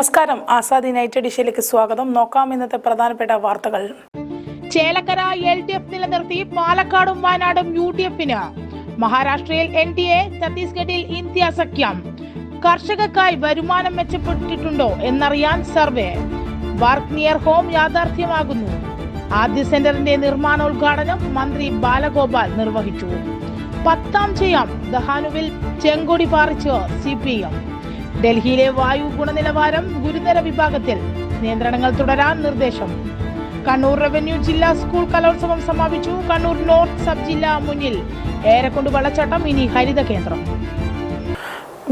നമസ്കാരം. ആസാദ് യുണൈറ്റഡ് ഇഷ്യയിലേക്ക് സ്വാഗതം. നോക്കാം ഇന്നത്തെ പ്രധാനപ്പെട്ട വാർത്തകൾ. ചേലക്കര എൽ ഡി എഫ് നിലനിർത്തി പാലക്കാടും വയനാടും യു ഡി എഫിന് മഹാരാഷ്ട്രയിൽ എൻ ഡി എ ഛത്തീസ്ഗഡിൽ ഇന്ത്യ സഖ്യം. കർഷകർക്കായി വരുമാനം മെച്ചപ്പെട്ടിട്ടുണ്ടോ എന്നറിയാൻ സർവേ. വർക്ക് നിയർ ഹോം യാഥാർത്ഥ്യമാകുന്നു. ആദ്യ സെന്ററിന്റെ നിർമ്മാണോദ്ഘാടനം മന്ത്രി ബാലഗോപാൽ നിർവഹിച്ചു. പത്താം ചെയ്യാം ദഹാനുവിൽ ചെങ്കൊടി പാറിച്ച് സി പി എം. ഡൽഹിയിലെ വായു ഗുണനിലവാരം ഗുരുതര വിഭാഗത്തിൽ നിയന്ത്രണങ്ങൾ തുടരാൻ നിർദ്ദേശം. കണ്ണൂർ റവന്യൂ ജില്ലാ സ്കൂൾ കലോത്സവം സമാപിച്ചു. കണ്ണൂർ നോർത്ത് സബ് ജില്ല മുന്നിൽ ഏറെക്കൊണ്ട് വെള്ളച്ചാട്ടം ഇനി ഹരിത കേന്ദ്രം.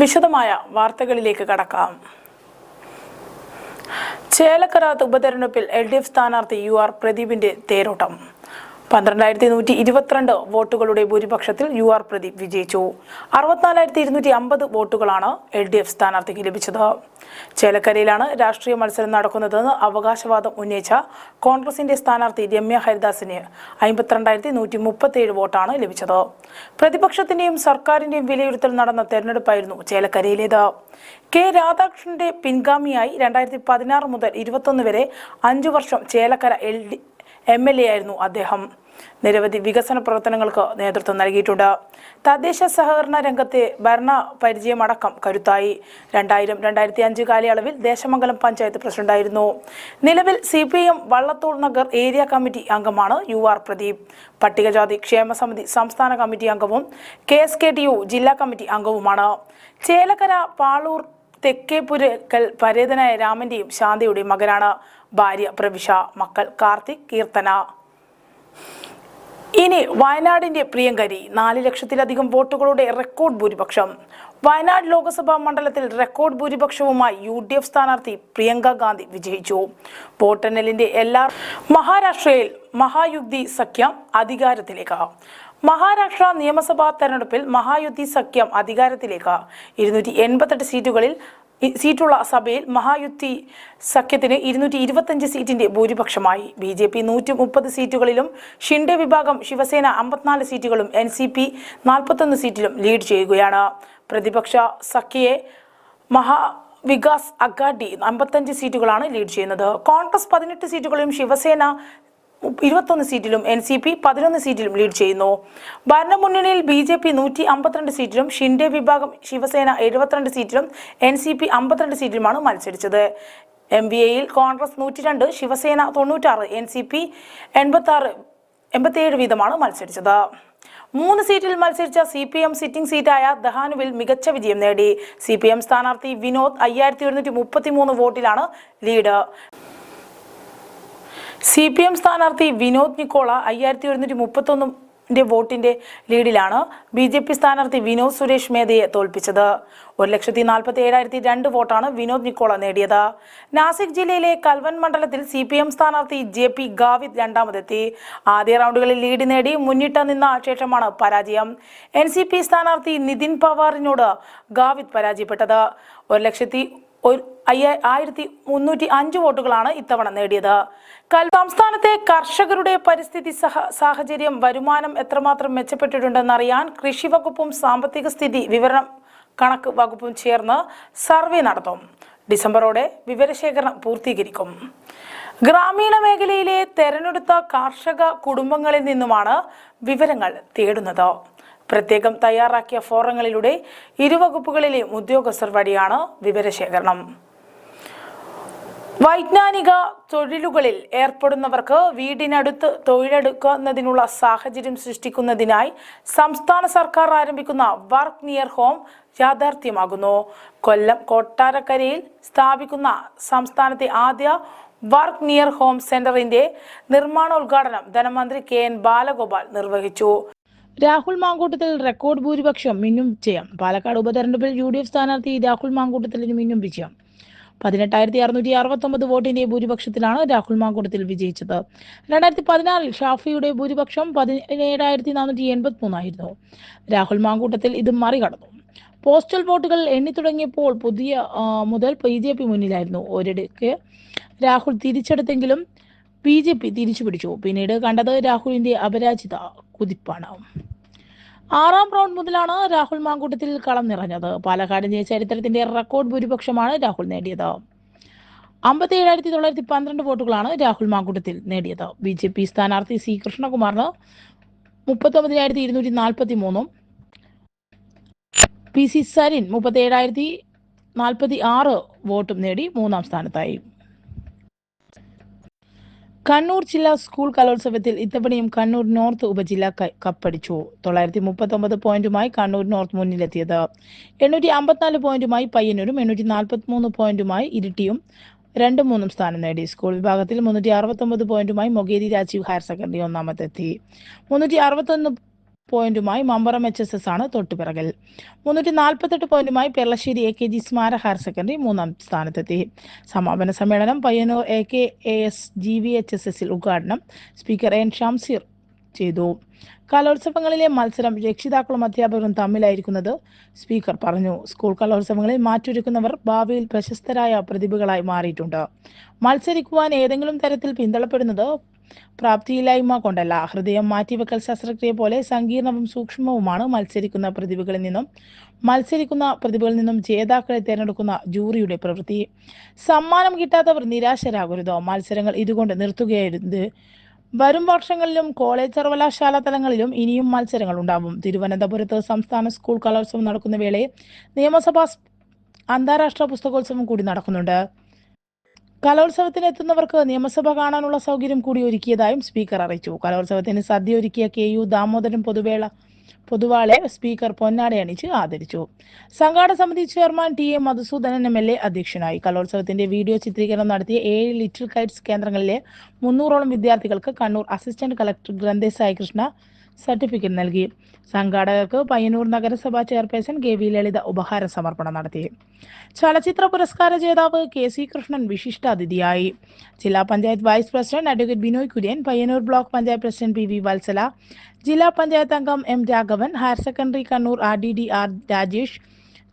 വിശദമായ വാർത്തകളിലേക്ക് കടക്കാം. ചേലക്കര ഉപതെരഞ്ഞെടുപ്പിൽ എൽ ഡി എഫ് സ്ഥാനാർത്ഥി യു ആർ പ്രദീപിന്റെ തേരോട്ടം. പന്ത്രണ്ടായിരത്തി നൂറ്റി ഇരുപത്തിരണ്ട് വോട്ടുകളുടെ ഭൂരിപക്ഷത്തിൽ യു ആർ പ്രദീപ് വിജയിച്ചു. അറുപത്തിനാലായിരത്തി ഇരുന്നൂറ്റി അമ്പത് വോട്ടുകളാണ് എൽ ഡി എഫ് സ്ഥാനാർത്ഥിക്ക് ലഭിച്ചത്. ചേലക്കരയിലാണ് രാഷ്ട്രീയ മത്സരം നടക്കുന്നതെന്ന് അവകാശവാദം ഉന്നയിച്ച കോൺഗ്രസിന്റെ സ്ഥാനാർത്ഥി രമ്യ ഹരിദാസിന് അമ്പത്തിരണ്ടായിരത്തി നൂറ്റി മുപ്പത്തിയേഴ് വോട്ടാണ് ലഭിച്ചത്. പ്രതിപക്ഷത്തിന്റെയും സർക്കാരിന്റെയും വിലയിരുത്തൽ നടന്ന തെരഞ്ഞെടുപ്പായിരുന്നു ചേലക്കരയിലേത്. കെ രാധാകൃഷ്ണന്റെ പിൻഗാമിയായി രണ്ടായിരത്തി പതിനാറ് മുതൽ ഇരുപത്തൊന്ന് വരെ അഞ്ചു വർഷം Chelakkara L D M L A ആയിരുന്നു അദ്ദേഹം. നിരവധി വികസന പ്രവർത്തനങ്ങൾക്ക് നേതൃത്വം നൽകിയിട്ടുണ്ട്. തദ്ദേശ സഹകരണ രംഗത്തെ ഭരണ പരിചയമടക്കം കരുത്തായി. രണ്ടായിരം രണ്ടായിരത്തി അഞ്ച് കാലയളവിൽ ദേശമംഗലം പഞ്ചായത്ത് പ്രസിഡന്റായിരുന്നു നിലവിൽ C P M Vallathol Nagar area committee അംഗമാണ് യു ആർ പ്രദീപ്. പട്ടികജാതി ക്ഷേമ സമിതി സംസ്ഥാന കമ്മിറ്റി അംഗവും K S K T U ജില്ലാ കമ്മിറ്റി അംഗവുമാണ്. ചേലക്കര പാളൂർ തെക്കേപുരക്കൽ പരേതനായ രാമന്റെയും ശാന്തയുടെയും മകനാണ് ഭാര്യ പ്രവിശ മക്കൾ കാർത്തിക് കീർത്തന. ഇനി വയനാടിന്റെ പ്രിയങ്കരി നാല് ലക്ഷത്തിലധികം വോട്ടുകളുടെ റെക്കോർഡ് ഭൂരിപക്ഷം. വയനാട് ലോക്സഭാ മണ്ഡലത്തിൽ റെക്കോർഡ് ഭൂരിപക്ഷവുമായി യു ഡി എഫ് സ്ഥാനാർത്ഥി പ്രിയങ്ക ഗാന്ധി വിജയിച്ചു. വോട്ടെണ്ണലിന്റെ എല്ലാ മഹാരാഷ്ട്രയിൽ മഹായുക്തി സഖ്യം അധികാരത്തിലേക്ക്. മഹാരാഷ്ട്ര നിയമസഭാ തെരഞ്ഞെടുപ്പിൽ മഹായുദ്ധി സഖ്യം അധികാരത്തിലേക്ക്. ഇരുന്നൂറ്റി എൺപത്തെട്ട് സീറ്റുകളിൽ സീറ്റുള്ള സഭയിൽ മഹായുദ്ധി സഖ്യത്തിന് ഇരുന്നൂറ്റി ഇരുപത്തഞ്ച് സീറ്റിന്റെ ഭൂരിപക്ഷമായി. ബി ജെ പി നൂറ്റി മുപ്പത് സീറ്റുകളിലും ഷിൻഡെ വിഭാഗം ശിവസേന അമ്പത്തിനാല് സീറ്റുകളും എൻ സി പി നാൽപ്പത്തൊന്ന് സീറ്റിലും ലീഡ് ചെയ്യുകയാണ്. പ്രതിപക്ഷ സഖ്യയെ മഹാ വികാസ് അഗാഡി അമ്പത്തഞ്ച് സീറ്റുകളാണ് ലീഡ് ചെയ്യുന്നത്. കോൺഗ്രസ് പതിനെട്ട് സീറ്റുകളിലും ശിവസേന ഇരുപത്തൊന്ന് സീറ്റിലും എൻ സി പി പതിനൊന്ന് സീറ്റിലും ലീഡ് ചെയ്യുന്നു. ഭരണമുന്നണിയിൽ ബി ജെ പി നൂറ്റി അമ്പത്തിരണ്ട് സീറ്റിലും ഷിൻഡെ വിഭാഗം ശിവസേന എഴുപത്തിരണ്ട് സീറ്റിലും എൻ സി പി അമ്പത്തിരണ്ട് സീറ്റിലുമാണ് മത്സരിച്ചത്. എം ബി എയിൽ കോൺഗ്രസ് നൂറ്റി രണ്ട് ശിവസേന തൊണ്ണൂറ്റാറ് എൻ സി പി എൺപത്തി ആറ് എൺപത്തിയേഴ് വീതമാണ് മത്സരിച്ചത്. മൂന്ന് സീറ്റിൽ മത്സരിച്ച സി പി എം സിറ്റിംഗ് സീറ്റായ ദഹാനുവിൽ മികച്ച വിജയം നേടി. സി പി എം സ്ഥാനാർത്ഥി വിനോദ് അയ്യായിരത്തി ഒരുന്നൂറ്റി മുപ്പത്തി മൂന്ന് വോട്ടിലാണ് ലീഡ്. സി പി എം സ്ഥാനാർത്ഥി വിനോദ് നിക്കോള അയ്യായിരത്തി ഒരുന്നൂറ്റി മുപ്പത്തൊന്നിന്റെ വോട്ടിന്റെ ലീഡിലാണ് ബി ജെ പി സ്ഥാനാർത്ഥി വിനോദ് സുരേഷ് മേധയെ തോൽപ്പിച്ചത്. ഒരു ലക്ഷത്തി നാൽപ്പത്തി ഏഴായിരത്തി രണ്ട് വോട്ടാണ് വിനോദ് നിക്കോള നേടിയത്. നാസിക് ജില്ലയിലെ കൽവൻ മണ്ഡലത്തിൽ സി പി എം സ്ഥാനാർത്ഥി ജെ പി ഗാവിദ് രണ്ടാമതെത്തി. ആദ്യ റൗണ്ടുകളിൽ ലീഡ് നേടി മുന്നിട്ട് നിന്ന ശേഷമാണ് പരാജയം. എൻ സി പി സ്ഥാനാർത്ഥി നിതിൻ പവാറിനോട് ഗാവിദ് പരാജയപ്പെട്ടത്. ഒരു ലക്ഷത്തി ഒരു അയ്യ- ആയിരത്തി മുന്നൂറ്റി അഞ്ച് വോട്ടുകളാണ് ഇത്തവണ നേടിയത്. സംസ്ഥാനത്തെ കർഷകരുടെ പരിസ്ഥിതി സഹ സാഹചര്യം വരുമാനം എത്രമാത്രം മെച്ചപ്പെട്ടിട്ടുണ്ടെന്നറിയാൻ കൃഷി വകുപ്പും സാമ്പത്തിക സ്ഥിതി വിവരണം കണക്ക് വകുപ്പും ചേർന്ന് സർവേ നടത്തും. ഡിസംബറോടെ വിവരശേഖരണം പൂർത്തീകരിക്കും. ഗ്രാമീണ മേഖലയിലെ തെരഞ്ഞെടുത്ത കാർഷക കുടുംബങ്ങളിൽ നിന്നുമാണ് വിവരങ്ങൾ തേടുന്നത്. പ്രത്യേകം തയ്യാറാക്കിയ ഫോറങ്ങളിലൂടെ ഇരുവകുപ്പുകളിലെയും ഉദ്യോഗസ്ഥർ വഴിയാണ് വിവരശേഖരണം. വൈജ്ഞാനിക തൊഴിലുകളിൽ ഏർപ്പെടുന്നവർക്ക് വീടിനടുത്ത് തൊഴിലെടുക്കുന്നതിനുള്ള സാഹചര്യം സൃഷ്ടിക്കുന്നതിനായി സംസ്ഥാന സർക്കാർ ആരംഭിക്കുന്ന വർക്ക് നിയർ ഹോം യാഥാർത്ഥ്യമാകുന്നു. കൊല്ലം കൊട്ടാരക്കരയിൽ സ്ഥാപിക്കുന്ന സംസ്ഥാനത്തെ ആദ്യ വർക്ക് നിയർ ഹോം സെന്ററിന്റെ നിർമ്മാണോദ്ഘാടനം ധനമന്ത്രി കെ എൻ ബാലഗോപാൽ നിർവഹിച്ചു. രാഹുൽ മാങ്കൂട്ടത്തിൽ റെക്കോർഡ് ഭൂരിപക്ഷം മിന്നും വിജയം. പാലക്കാട് ഉപതെരഞ്ഞെടുപ്പിൽ യു ഡി എഫ് സ്ഥാനാർത്ഥി രാഹുൽ മാങ്കൂട്ടത്തിന് മിന്നും വിജയം. പതിനെട്ടായിരത്തി അറുന്നൂറ്റി അറുപത്തൊമ്പത് വോട്ടിന്റെ ഭൂരിപക്ഷത്തിലാണ് രാഹുൽ മാങ്കൂട്ടത്തിൽ വിജയിച്ചത്. രണ്ടായിരത്തി പതിനാറിൽ ഷാഫിയുടെ ഭൂരിപക്ഷം പതിനേഴായിരത്തി നാനൂറ്റി എൺപത്തി മൂന്നായിരുന്നു രാഹുൽ മാങ്കൂട്ടത്തിൽ ഇത് മറികടന്നു. പോസ്റ്റൽ വോട്ടുകൾ എണ്ണി തുടങ്ങിയപ്പോൾ പുതിയ മുതൽ ബി ജെ പി മുന്നിലായിരുന്നു. ഒരിടയ്ക്ക് രാഹുൽ തിരിച്ചെടുത്തെങ്കിലും ബി ജെ പി തിരിച്ചുപിടിച്ചു. പിന്നീട് കണ്ടത് രാഹുലിന്റെ അപരാജിത കുതിപ്പാണ്. ആറാം റൗണ്ട് മുതലാണ് രാഹുൽ മാങ്കൂട്ടത്തിൽ കളം നിറഞ്ഞത്. പാലക്കാടിന്റെ ചരിത്രത്തിന്റെ റെക്കോർഡ് ഭൂരിപക്ഷമാണ് രാഹുൽ നേടിയത്. അമ്പത്തി ഏഴായിരത്തി തൊള്ളായിരത്തി പന്ത്രണ്ട് വോട്ടുകളാണ് രാഹുൽ മാങ്കൂട്ടത്തിൽ നേടിയത്. ബി ജെ പി സ്ഥാനാർത്ഥി സി കൃഷ്ണകുമാറിന് മുപ്പത്തൊമ്പതിനായിരത്തി ഇരുന്നൂറ്റി നാൽപ്പത്തി മൂന്നും പി സി സരിൻ മുപ്പത്തി ഏഴായിരത്തി നാൽപ്പത്തി ആറ് വോട്ടും നേടി മൂന്നാം സ്ഥാനത്തായി. കണ്ണൂർ ജില്ലാ സ്കൂൾ കലോത്സവത്തിൽ ഇത്തവണയും കണ്ണൂർ നോർത്ത് ഉപജില്ല കപ്പടിച്ചു. തൊള്ളായിരത്തി മുപ്പത്തൊമ്പത് പോയിന്റുമായി കണ്ണൂർ നോർത്ത് മുന്നിലെത്തിയത്. എണ്ണൂറ്റി അമ്പത്തിനാല് പോയിന്റുമായി പയ്യന്നൂരും എണ്ണൂറ്റി നാൽപ്പത്തി മൂന്ന് പോയിന്റുമായി ഇരിട്ടിയും രണ്ടും മൂന്നും സ്ഥാനം നേടി. സ്കൂൾ വിഭാഗത്തിൽ മുന്നൂറ്റി അറുപത്തൊമ്പത് പോയിന്റുമായി മൊകേരി രാജീവ് ഹയർ സെക്കൻഡറി ഒന്നാമതെത്തി മുന്നൂറ്റി അറുപത്തൊന്ന് പോയിന്റുമായി മമ്പറം എച്ച് എസ് എസ് ആണ് തൊട്ടുപിറകിൽ. മുന്നൂറ്റി നാൽപ്പത്തെട്ട് പോയിന്റുമായി പെർളശ്ശേരി എ കെ ജി സ്മാര ഹയർ സെക്കൻഡറി മൂന്നാം സ്ഥാനത്തെത്തി. സമാപന സമ്മേളനം Payyanur A K A S G V H S എസിൽ ഉദ്ഘാടനം സ്പീക്കർ എൻ ഷാംസീർ ചെയ്തു. കലോത്സവങ്ങളിലെ മത്സരം രക്ഷിതാക്കളും അധ്യാപകരും തമ്മിലായിരിക്കുന്നത് സ്പീക്കർ പറഞ്ഞു. സ്കൂൾ കലോത്സവങ്ങളിൽ മാറ്റൊരുക്കുന്നവർ ഭാവിയിൽ പ്രശസ്തരായ പ്രതിഭകളായി മാറിയിട്ടുണ്ട്. മത്സരിക്കുവാൻ ഏതെങ്കിലും തരത്തിൽ പിന്തള്ളപ്പെടുന്നത് പ്രാപ്തിയില്ലായ്മ കൊണ്ടല്ല. ഹൃദയം മാറ്റിവെക്കൽ ശസ്ത്രക്രിയ പോലെ സങ്കീർണവും സൂക്ഷ്മവുമാണ് മത്സരിക്കുന്ന പ്രതിഭകളിൽ നിന്നും. മത്സരിക്കുന്ന പ്രതിഭകളിൽ നിന്നും ജേതാക്കളെ തിരഞ്ഞെടുക്കുന്ന ജൂറിയുടെ പ്രവൃത്തി. സമ്മാനം കിട്ടാത്തവർ നിരാശരാകരുതോ. മത്സരങ്ങൾ ഇതുകൊണ്ട് നിർത്തുകയായിരുന്നത് വരും വർഷങ്ങളിലും കോളേജ് സർവകലാശാല തലങ്ങളിലും ഇനിയും മത്സരങ്ങൾ ഉണ്ടാവും. തിരുവനന്തപുരത്ത് സംസ്ഥാന സ്കൂൾ കലോത്സവം നടക്കുന്ന വേളയിൽ നിയമസഭാ അന്താരാഷ്ട്ര പുസ്തകോത്സവം കൂടി നടക്കുന്നുണ്ട്. കലോത്സവത്തിന് എത്തുന്നവർക്ക് നിയമസഭ കാണാനുള്ള സൗകര്യം കൂടി ഒരുക്കിയതായും സ്പീക്കർ അറിയിച്ചു. കലോത്സവത്തിന് സദ്യ ഒരുക്കിയ കെ യു ദാമോദരൻ പൊതുവേള പൊതുവാളെ സ്പീക്കർ പൊന്നാട അണിച്ച് ആദരിച്ചു. സംഘാടക സമിതി chairman T A Madhusudanan M L A അധ്യക്ഷനായി. കലോത്സവത്തിന്റെ വീഡിയോ ചിത്രീകരണം നടത്തിയ ഏഴ് ലിറ്റിൽ കൈറ്റ്സ് കേന്ദ്രങ്ങളിലെ മുന്നൂറോളം വിദ്യാർത്ഥികൾക്ക് Kannur assistant collector Granthasai Krishna certificate നൽകി. സംഘാടകർക്ക് പയ്യന്നൂർ നഗരസഭാ ചെയർപേഴ്സൺ കെ വി ലളിത ഉപഹാര സമർപ്പണം നടത്തി. ചലച്ചിത്ര പുരസ്കാര ജേതാവ് കെ സി കൃഷ്ണൻ വിശിഷ്ടാതിഥിയായി. ജില്ലാ panchayat vice president advocate Binoy Kurian Payyanur block panchayat president P V Vatsala ജില്ലാ പഞ്ചായത്ത് അംഗം M Raghavan higher secondary Kannur R D D R Rajesh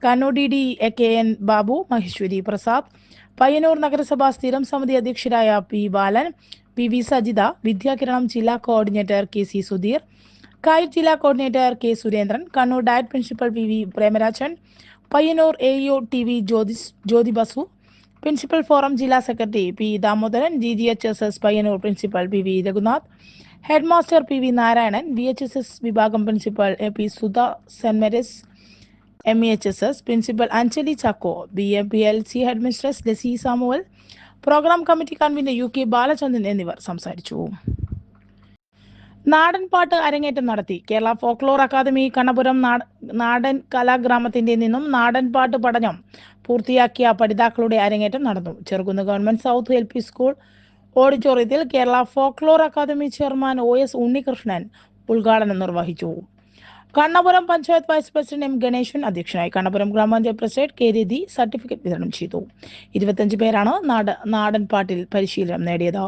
Kannur D D A K N Babu Maheswari Prasad Payyanur നഗരസഭാ സ്ഥിരം സമിതി അധ്യക്ഷരായ P Balan P V Sajitha Vidyakiranam ജില്ലാ coordinator K C Sudheer KITE ജില്ലാ coordinator K Surendran Kannur DIET principal P V Premarajan Payyanur A U T V Jyothi Jyothi Basu principal forum ജില്ലാ secretary P Damodaran G G H S S Payyanur principal P V Raghunath head master P V Narayanan V H S S വിഭാഗം principal A P Sudha saint Mary's M E H S S principal Anjali Chacko B M P L C head mistress Lucy Samuel programme committee convener U K Balachandran എന്നിവർ സംസാരിച്ചു. നാടൻ പാട്ട് അരങ്ങേറ്റം നടത്തി. Kerala folklore academy Kannapuram നാട- നാടൻ കലാഗ്രാമത്തിന്റെ നിന്നും നാടൻ പാട്ട് പഠനം പൂർത്തിയാക്കിയ പഠിതാക്കളുടെ അരങ്ങേറ്റം നടന്നു. Cherukunnu government south L P school ഓഡിറ്റോറിയത്തിൽ Kerala folklore academy chairman O S Unnikrishnan ഉദ്ഘാടനം നിർവഹിച്ചു. Kannapuram panchayat vice president M Ganesan അധ്യക്ഷനായി കണ്ണപുരം ഗ്രാമപഞ്ചായത്ത് പ്രസിഡന്റ് കെ രതി സർട്ടിഫിക്കറ്റ് വിതരണം ചെയ്തു. ഇരുപത്തഞ്ച് പേരാണ് നാട് നാടൻ പാട്ടിൽ പരിശീലനം നേടിയത്.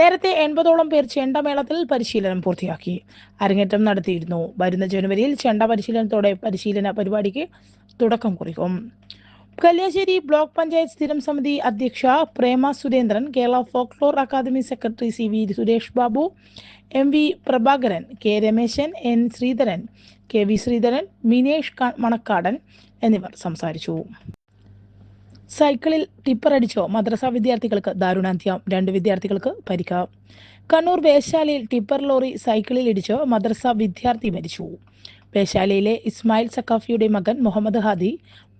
നേരത്തെ എൺപതോളം പേർ ചെണ്ടമേളത്തിൽ പരിശീലനം പൂർത്തിയാക്കി. അരങ്ങേറ്റം നടത്തിയിരുന്നു. വരുന്ന ജനുവരിയിൽ ചെണ്ട പരിശീലനത്തോടെ പരിശീലന പരിപാടിക്ക് തുടക്കം കുറിക്കും. കല്യാശ്ശേരി ബ്ലോക്ക് പഞ്ചായത്ത് സ്ഥിരം സമിതി അധ്യക്ഷ Prema Surendran Kerala folklore academy secretary C V Suresh Babu M V Prabhakaran K Rameshan N Sreedharan K V Sreedharan Minesh Manakkadan എന്നിവർ സംസാരിച്ചു. സൈക്കിളിൽ ടിപ്പർ അടിച്ചോ മദ്രസ വിദ്യാർത്ഥികൾക്ക് ദാരുണാന്ത്യം? രണ്ട് വിദ്യാർത്ഥികൾക്ക് പരിക്ക്. കണ്ണൂർ വേശാലയിൽ ടിപ്പർ ലോറി സൈക്കിളിൽ ഇടിച്ചോ മദ്രസ വിദ്യാർത്ഥി മരിച്ചു. വേശാലയിലെ ഇസ്മായിൽ സക്കാഫിയുടെ മകൻ മുഹമ്മദ് ഹാദി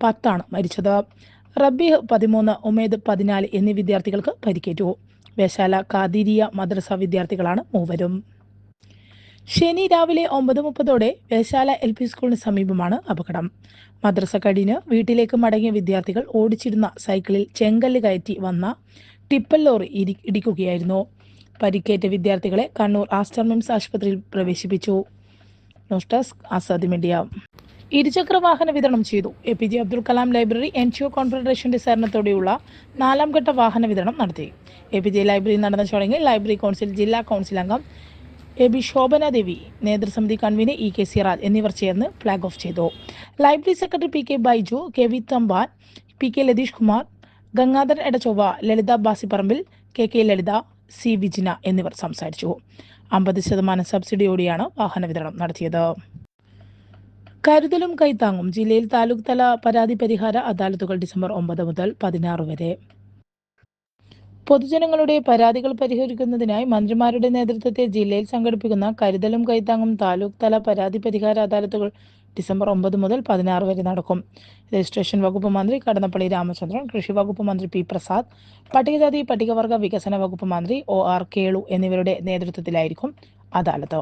പത്താണ് മരിച്ചത്. റബീഹ് പതിമൂന്ന് ഉമേദ് പതിനാല് എന്നീ വിദ്യാർത്ഥികൾക്ക് പരിക്കേറ്റു. വേശാല കാതിരിയ മദ്രസ വിദ്യാർത്ഥികളാണ് മൂവരും. ശനി രാവിലെ ഒമ്പത് മുപ്പതോടെ വേശാല എൽ പി സ്കൂളിന് സമീപമാണ് അപകടം. മദ്രസ കഴിഞ്ഞ് വീട്ടിലേക്ക് മടങ്ങിയ വിദ്യാർത്ഥികൾ ഓടിച്ചിരുന്ന സൈക്കിളിൽ ചെങ്കല്ല് കയറ്റി വന്ന ടിപ്പൽ ലോറി ഇടി- ഇടിക്കുകയായിരുന്നു. പരിക്കേറ്റ വിദ്യാർത്ഥികളെ കണ്ണൂർ ആസ്റ്റർ മിംസ് ആശുപത്രിയിൽ പ്രവേശിപ്പിച്ചു. News desk Azadi media. ഇരുചക്ര വാഹന വിതരണം ചെയ്തു. A P J Abdul Kalam library N G O കോൺഫെഡറേഷന്റെ സഹകരണത്തോടെയുള്ള നാലാം ഘട്ട വാഹന വിതരണം നടത്തി. എ പി ജെ ലൈബ്രറിയിൽ നടന്ന ചടങ്ങിൽ ലൈബ്രറി കൗൺസിൽ ജില്ലാ കൗൺസിൽ അംഗം എ ബി ശോഭന ദേവി നേതൃസമിതി കൺവീനർ ഇ കെ സിറാജ് എന്നിവർ ചേർന്ന് ഫ്ലാഗ് ഓഫ് ചെയ്തു. Library secretary P K Baiju K V Thampan P K Latheesh Kumar Gangadharan Edachovva Lalitha ബാസിപ്പറമ്പിൽ K K Lalitha C Vijina എന്നിവർ സംസാരിച്ചു. അമ്പത് ശതമാനം സബ്സിഡിയോടെയാണ് വാഹന വിതരണം നടത്തിയത്. കരുതലും കൈത്താങ്ങും ജില്ലയിൽ താലൂക്ക് തല പരാതി പരിഹാര അദാലത്തുകൾ ഡിസംബർ ഒമ്പത് മുതൽ പതിനാറ് വരെ. പൊതുജനങ്ങളുടെ പരാതികൾ പരിഹരിക്കുന്നതിനായി മന്ത്രിമാരുടെ നേതൃത്വത്തിൽ ജില്ലയിൽ സംഘടിപ്പിക്കുന്ന കരുതലും കൈത്താങ്ങും താലൂക്ക് തല പരാതി പരിഹാര അദാലത്തുകൾ ഡിസംബർ ഒമ്പത് മുതൽ പതിനാറ് വരെ നടക്കും. രജിസ്ട്രേഷൻ വകുപ്പ് മന്ത്രി കടന്നപ്പള്ളി രാമചന്ദ്രൻ കൃഷി വകുപ്പ് മന്ത്രി പി പ്രസാദ് പട്ടികജാതി പട്ടികവർഗ വികസന വകുപ്പ് മന്ത്രി ഒ ആർ കേളു എന്നിവരുടെ നേതൃത്വത്തിലായിരിക്കും അദാലത്ത്.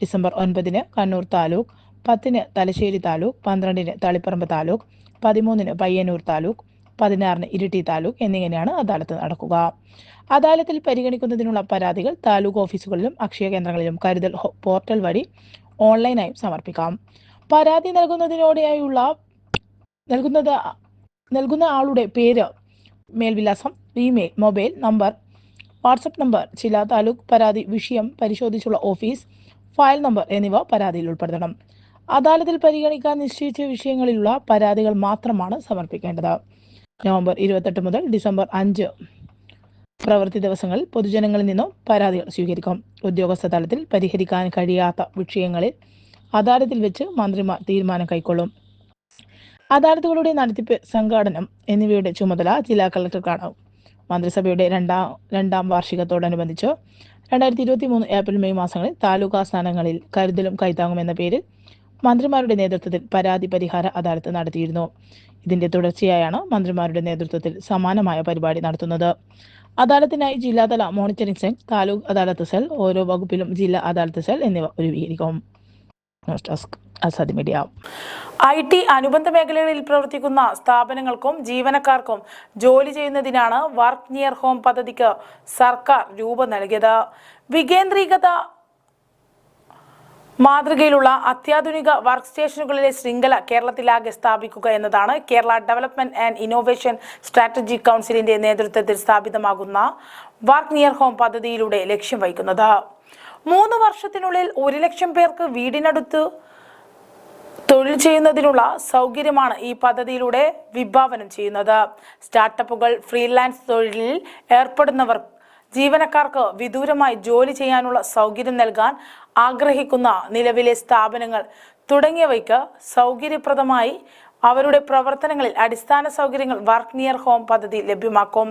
ഡിസംബർ ഒൻപതിന് കണ്ണൂർ താലൂക്ക് പത്തിന് തലശ്ശേരി താലൂക്ക് പന്ത്രണ്ടിന് തളിപ്പറമ്പ് താലൂക്ക് പതിമൂന്നിന് പയ്യന്നൂർ താലൂക്ക് പതിനാറിന് ഇരിട്ടി താലൂക്ക് എന്നിങ്ങനെയാണ് അദാലത്ത് നടക്കുക. അദാലത്തിൽ പരിഗണിക്കുന്നതിനുള്ള പരാതികൾ താലൂക്ക് ഓഫീസുകളിലും അക്ഷയ കേന്ദ്രങ്ങളിലും കരുതൽ പോർട്ടൽ വഴി ഓൺലൈനായും സമർപ്പിക്കാം. പരാതി നൽകുന്നതിനോടെയുള്ള നൽകുന്നത് നൽകുന്ന ആളുടെ പേര് മേൽവിലാസം email mobile number WhatsApp number ചില താലൂക്ക് പരാതി വിഷയം പരിശോധിച്ചുള്ള ഓഫീസ് ഫയൽ നമ്പർ എന്നിവ പരാതിയിൽ ഉൾപ്പെടുത്തണം. അദാലത്തിൽ പരിഗണിക്കാൻ നിശ്ചയിച്ച വിഷയങ്ങളിലുള്ള പരാതികൾ മാത്രമാണ് സമർപ്പിക്കേണ്ടത്. നവംബർ ഇരുപത്തെട്ട് മുതൽ ഡിസംബർ അഞ്ച് പ്രവൃത്തി ദിവസങ്ങളിൽ പൊതുജനങ്ങളിൽ നിന്നും പരാതികൾ സ്വീകരിക്കും. ഉദ്യോഗസ്ഥ തലത്തിൽ പരിഹരിക്കാൻ കഴിയാത്ത വിഷയങ്ങളിൽ അദാലത്തിൽ വെച്ച് മന്ത്രിമാർ തീരുമാനം കൈക്കൊള്ളും. അദാലത്തുകളുടെ നടത്തിപ്പ് സംഘാടനം എന്നിവയുടെ ചുമതല ജില്ലാ കളക്ടർക്കാണ്. മന്ത്രിസഭയുടെ രണ്ടാം രണ്ടാം വാർഷികത്തോടനുബന്ധിച്ച് രണ്ടായിരത്തി ഇരുപത്തി മൂന്ന് ഏപ്രിൽ മെയ് മാസങ്ങളിൽ താലൂക്ക് ആസ്ഥാനങ്ങളിൽ കരുതലും കൈത്താങ്ങും എന്ന പേരിൽ മന്ത്രിമാരുടെ നേതൃത്വത്തിൽ പരാതി പരിഹാര അദാലത്ത് നടത്തിയിരുന്നു. ഇതിന്റെ തുടർച്ചയായാണ് മന്ത്രിമാരുടെ നേതൃത്വത്തിൽ സമാനമായ പരിപാടി നടത്തുന്നത്. അദാലത്തിനായി ജില്ലാതല monitoring cell taluk adalat cell ഓരോ വകുപ്പിലും ജില്ലാ അദാലത്ത് സെൽ എന്നിവ രൂപീകരിക്കും. മീഡിയ. ഐ ടി അനുബന്ധ മേഖലകളിൽ പ്രവർത്തിക്കുന്ന സ്ഥാപനങ്ങൾക്കും ജീവനക്കാർക്കും ജോലി ചെയ്യുന്നതിനാണ് വർക്ക് നിയർ ഹോം പദ്ധതിക്ക് സർക്കാർ രൂപം നൽകിയത്. വികേന്ദ്രീകൃത മാതൃകയിലുള്ള അത്യാധുനിക വർക്ക് സ്റ്റേഷനുകളിലെ ശൃംഖല കേരളത്തിലാകെ സ്ഥാപിക്കുക എന്നതാണ് Kerala development and innovation strategy കൗൺസിലിന്റെ നേതൃത്വത്തിൽ സ്ഥാപിതമാകുന്ന വർക്ക് നിയർ ഹോം പദ്ധതിയിലൂടെ ലക്ഷ്യം വഹിക്കുന്നത്. മൂന്ന് വർഷത്തിനുള്ളിൽ ഒരു ലക്ഷം പേർക്ക് വീടിനടുത്ത് തൊഴിൽ ചെയ്യുന്നതിനുള്ള സൗകര്യമാണ് ഈ പദ്ധതിയിലൂടെ വിഭാവനം ചെയ്യുന്നത്. സ്റ്റാർട്ടപ്പുകൾ ഫ്രീലാൻസ് തൊഴിലിൽ ഏർപ്പെടുന്നവർ ജീവനക്കാർക്ക് വിദൂരമായി ജോലി ചെയ്യാനുള്ള സൗകര്യം നൽകാൻ ആഗ്രഹിക്കുന്ന നിലവിലെ സ്ഥാപനങ്ങൾ തുടങ്ങിയവയ്ക്ക് സൗകര്യപ്രദമായി അവരുടെ പ്രവർത്തനങ്ങളിൽ അടിസ്ഥാന സൗകര്യങ്ങൾ വർക്ക് നിയർ ഹോം പദ്ധതി ലഭ്യമാക്കും.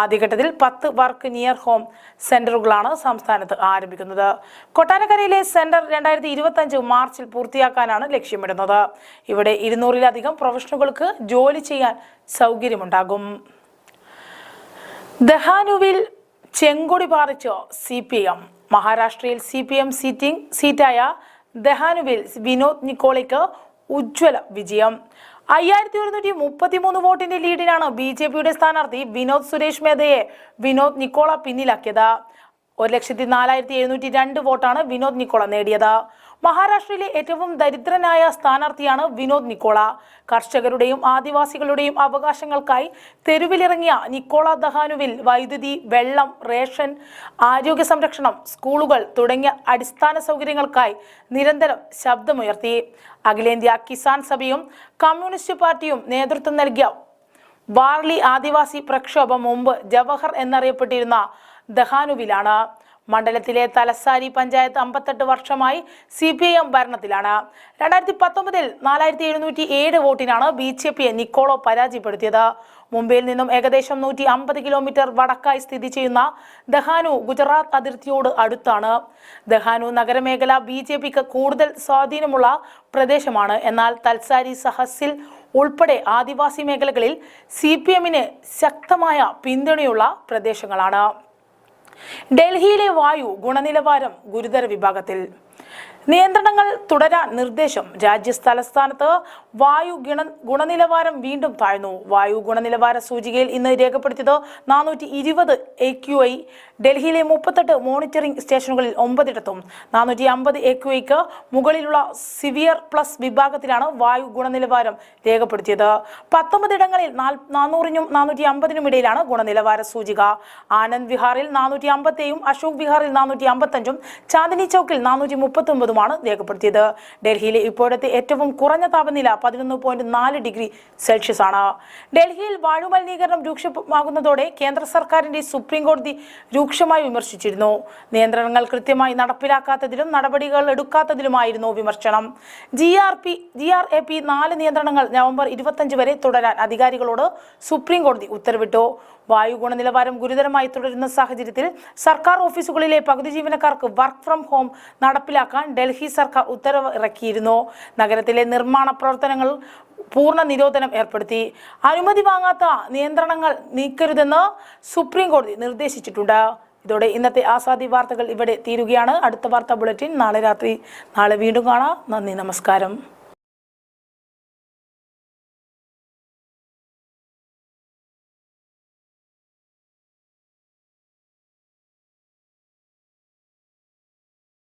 ആദ്യഘട്ടത്തിൽ പത്ത് വർക്ക് നിയർ ഹോം സെന്ററുകളാണ് സംസ്ഥാനത്ത് ആരംഭിക്കുന്നത്. കൊട്ടാരക്കരയിലെ സെന്റർ രണ്ടായിരത്തി ഇരുപത്തി അഞ്ച് മാർച്ചിൽ പൂർത്തിയാക്കാനാണ് ലക്ഷ്യമിടുന്നത്. ഇവിടെ ഇരുന്നൂറിലധികം പ്രൊഫഷണലുകൾക്ക് ജോലി ചെയ്യാൻ സൗകര്യമുണ്ടാകും. ദഹാനുവിൽ ചെങ്കൊടി പാറിച്ച് സി പി എം മഹാരാഷ്ട്രയിൽ സി പി എം സീറ്റിംഗ് സീറ്റായ ദഹാനുവിൽ വിനോദ് നിക്കോളിക്ക് ഉജ്ജ്വല വിജയം. അയ്യായിരത്തി ഒരുന്നൂറ്റി മുപ്പത്തി മൂന്ന് വോട്ടിന്റെ ലീഡിനാണ് ബി ജെ പിയുടെ സ്ഥാനാർത്ഥി വിനോദ് സുരേഷ് മേധയെ വിനോദ് നിക്കോള പിന്നിലാക്കിയത്. ഒരു ലക്ഷത്തി നാലായിരത്തി എഴുന്നൂറ്റി രണ്ട് വോട്ടാണ് വിനോദ് നിക്കോള നേടിയത്. മഹാരാഷ്ട്രയിലെ ഏറ്റവും ദരിദ്രനായ സ്ഥാനാർത്ഥിയാണ് വിനോദ് നിക്കോള. കർഷകരുടെയും ആദിവാസികളുടെയും അവകാശങ്ങൾക്കായി തെരുവിലിറങ്ങിയ നിക്കോള ദഹാനുവിൽ വൈദ്യുതി വെള്ളം റേഷൻ ആരോഗ്യ സംരക്ഷണം സ്കൂളുകൾ തുടങ്ങിയ അടിസ്ഥാന സൗകര്യങ്ങൾക്കായി നിരന്തരം ശബ്ദമുയർത്തി. അഖിലേന്ത്യാ കിസാൻ സഭയും കമ്മ്യൂണിസ്റ്റ് പാർട്ടിയും നേതൃത്വം നൽകിയ വാർലി ആദിവാസി പ്രക്ഷോഭം മുമ്പ് ജവഹർ എന്നറിയപ്പെട്ടിരുന്ന ദഹാനുവിലാണ്. മണ്ഡലത്തിലെ തലസാരി പഞ്ചായത്ത് അമ്പത്തെട്ട് വർഷമായി സി പി ഐ എം ഭരണത്തിലാണ്. രണ്ടായിരത്തി പത്തൊമ്പതിൽ നാലായിരത്തി എഴുന്നൂറ്റി ഏഴ് വോട്ടിനാണ് ബി ജെ പിയെ നിക്കോളോ പരാജയപ്പെടുത്തിയത്. മുംബൈയിൽ നിന്നും ഏകദേശം നൂറ്റി അമ്പത് കിലോമീറ്റർ വടക്കായി സ്ഥിതി ചെയ്യുന്ന ദഹാനു ഗുജറാത്ത് അതിർത്തിയോട് അടുത്താണ്. ദഹാനു നഗരമേഖല ബി ജെ പിക്ക് കൂടുതൽ സ്വാധീനമുള്ള പ്രദേശമാണ്. എന്നാൽ തൽസാരി സഹസിൽ ഉൾപ്പെടെ ആദിവാസി മേഖലകളിൽ സി പി എമ്മിന് ശക്തമായ പിന്തുണയുള്ള പ്രദേശങ്ങളാണ്. ഡൽഹിയിലെ വായു ഗുണനിലവാരം ഗുരുതര വിഭാഗത്തിൽ നിയന്ത്രണങ്ങൾ തുടരാൻ നിർദ്ദേശം. രാജ്യ തലസ്ഥാനത്ത് വായു ഗുണ ഗുണനിലവാരം വീണ്ടും താഴ്ന്നു. വായു ഗുണനിലവാര സൂചികയിൽ ഇന്ന് രേഖപ്പെടുത്തിയത് നാനൂറ്റി ഇരുപത് എ ക്യു ഐ ഡൽഹിയിലെ മുപ്പത്തെട്ട് മോണിറ്ററിംഗ് സ്റ്റേഷനുകളിൽ ഒമ്പതിടത്തും. നാനൂറ്റി അമ്പത് എ ക്യു ഐക്ക് മുകളിലുള്ള സിവിയർ പ്ലസ് വിഭാഗത്തിലാണ് വായു ഗുണനിലവാരം രേഖപ്പെടുത്തിയത്. പത്തൊമ്പതിടങ്ങളിൽ നാനൂറിനും നാനൂറ്റി അമ്പതിനും ഇടയിലാണ് ഗുണനിലവാര സൂചിക. ആനന്ദ് വിഹാറിൽ നാനൂറ്റി അമ്പത്തേയും അശോക് വിഹാറിൽ നാനൂറ്റി അമ്പത്തഞ്ചും ചാന്ദിനി ചൌക്കിൽ നാനൂറ്റി മുപ്പത്തൊമ്പതും ചെയ്യുമെന്നുമാണ് രേഖപ്പെടുത്തിയത്. ഡൽഹിയിലെ ഇപ്പോഴത്തെ ഏറ്റവും കുറഞ്ഞ താപനില പതിനൊന്ന് പോയിന്റ് നാല് ഡിഗ്രി സെൽഷ്യസ് ആണ്. ഡൽഹിയിൽ വായുമലിനീകരണം രൂക്ഷമാകുന്നതോടെ കേന്ദ്ര സർക്കാരിന്റെ സുപ്രീംകോടതി രൂക്ഷമായി വിമർശിച്ചിരുന്നു. നിയന്ത്രണങ്ങൾ കൃത്യമായി നടപ്പിലാക്കാത്തതിലും നടപടികൾ എടുക്കാത്തതിലുമായിരുന്നു വിമർശനം. G R P G R A P നാല് നിയന്ത്രണങ്ങൾ നവംബർ ഇരുപത്തഞ്ച് വരെ തുടരാൻ അധികാരികളോട് സുപ്രീംകോടതി ഉത്തരവിട്ടു. വായു ഗുണനിലവാരം ഗുരുതരമായി തുടരുന്ന സാഹചര്യത്തിൽ സർക്കാർ ഓഫീസുകളിലെ പകുതി ജീവനക്കാർക്ക് വർക്ക് ഫ്രം ഹോം നടപ്പിലാക്കാൻ ഡൽഹി സർക്കാർ ഉത്തരവ് ഇറക്കിയിരുന്നു നഗരത്തിലെ നിർമ്മാണ പ്രവർത്തനങ്ങൾ പൂർണ നിരോധനം ഏർപ്പെടുത്തി. അനുമതി വാങ്ങാത്ത നിയന്ത്രണങ്ങൾ നീക്കരുതെന്ന് സുപ്രീം കോടതി നിർദ്ദേശിച്ചിട്ടുണ്ട്. ഇതോടെ ഇന്നത്തെ ആസാദി വാർത്തകൾ ഇവിടെ തീരുകയാണ്. അടുത്ത വാർത്താ ബുള്ളറ്റിൻ നാളെ രാത്രി. നാളെ വീണ്ടും കാണാം. നന്ദി നമസ്കാരം.